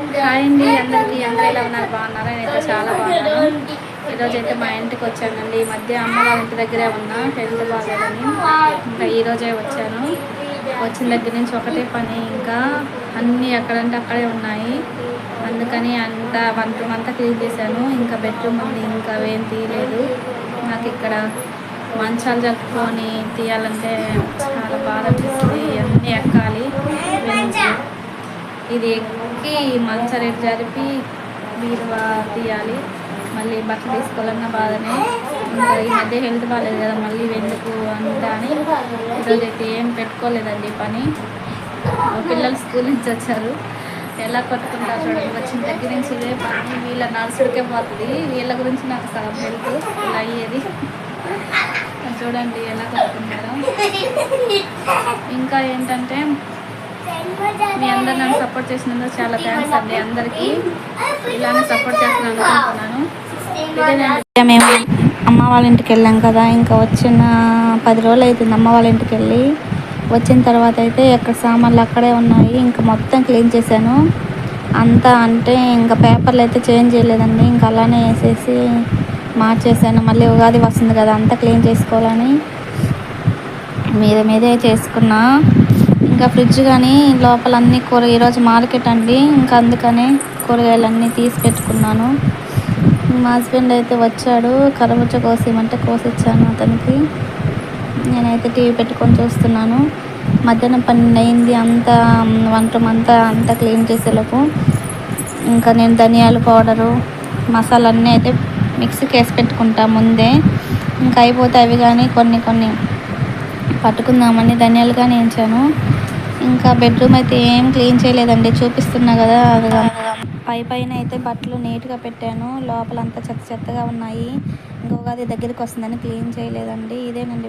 Hi అండి అందరికీ అందరూ ఎలా ఉన్నారు బాగున్నారా? నేనైతే చాలా బాగున్నాను. ఈరోజు అయితే మా ఇంటికి వచ్చానండి. ఈ మధ్య అమ్మ వాళ్ళ ఇంటి దగ్గరే ఉన్నా హెల్త్ బాగాలని ఇంకా ఈరోజే వచ్చాను. వచ్చిన దగ్గర నుంచి ఒకటే పని ఇంకా అన్నీ ఎక్కడంటే అక్కడే ఉన్నాయి. అందుకని అంత వన్ రూమ్ అంతా క్లీన్ చేశాను. ఇంకా బెడ్రూమ్ ఉంది ఇంకా ఏం తీయలేదు. నాకు ఇక్కడ మంచాలు జరుపుకొని తీయాలంటే చాలా బాధ అనిపిస్తుంది. అన్నీ ఎక్కాలి ఇది ఎక్కి మంచ రేటు జరిపి బీరువా తీయాలి. మళ్ళీ బట్టలు తీసుకోవాలన్న బాధనే ఇంకా ఈ మధ్య హెల్త్ బాగాలేదు కదా మళ్ళీ ఎందుకు అంతా అని ఈరోజు అయితే ఏం పెట్టుకోలేదండి పని. పిల్లలు స్కూల్ నుంచి వచ్చారు. ఎలా కొట్టుకుంటారు చూడండి. వచ్చిన దగ్గర నుంచి ఇదే పని. వీళ్ళ నడుచుడికే పోతుంది. వీళ్ళ గురించి నాకు సగం హెల్త్ ఇలా అయ్యేది. చూడండి ఎలా కొట్టుకుంటారో. ఇంకా ఏంటంటే మీ అందరు నన్ను సపోర్ట్ చేసినందుకు చాలా థ్యాంక్స్ అండి అందరికీ. ఇలానే సపోర్ట్ చేస్తున్నాను అనుకుంటున్నాను. మేము అమ్మ వాళ్ళ ఇంటికి వెళ్ళాం కదా ఇంకా వచ్చిన పది రోజులు అవుతుంది అమ్మ వాళ్ళ ఇంటికి వెళ్ళి. వచ్చిన తర్వాత అయితే ఎక్కడ సామాన్లు అక్కడే ఉన్నాయి ఇంకా మొత్తం క్లీన్ చేశాను. అంతా అంటే ఇంకా పేపర్లు అయితే చేంజ్ చేయలేదండి ఇంకా అలానే వేసేసి మార్చేసాను. మళ్ళీ ఉగాది వస్తుంది కదా అంతా క్లీన్ చేసుకోవాలని. మీద మీదే చేసుకున్నా. ఇంకా ఫ్రిడ్జ్ కానీ లోపల అన్ని కూర ఈరోజు మార్కెట్ అండి. ఇంకా అందుకని కూరగాయలన్నీ తీసి పెట్టుకున్నాను. మా హస్బెండ్ అయితే వచ్చాడు. కరబుచ్చ కోసేయమంటే కోసిచ్చాను అతనికి. నేనైతే టీవీ పెట్టుకొని చూస్తున్నాను. మధ్యాహ్నం పన్నెండు అయింది. అంతా వంట అంతా అంతా క్లీన్ చేసేలోపు ఇంకా నేను ధనియాల పౌడరు మసాలా అన్నీ అయితే మిక్సీకి వేసి పెట్టుకుంటా ముందే. ఇంకా అయిపోతే అవి కానీ కొన్ని కొన్ని పట్టుకుందామని ధనియాలు కానీ వేయించాను ఇంకా బెడ్రూమ్ అయితే ఏం క్లీన్ చేయలేదండి చూపిస్తున్నా కదా పై పైన అయితే బట్టలు నీట్గా పెట్టాను లోపల అంతా చెత్త చెత్తగా ఉన్నాయి. ఇంకా ఉగాది దగ్గరికి వస్తుందని క్లీన్ చేయలేదండి ఇదేనండి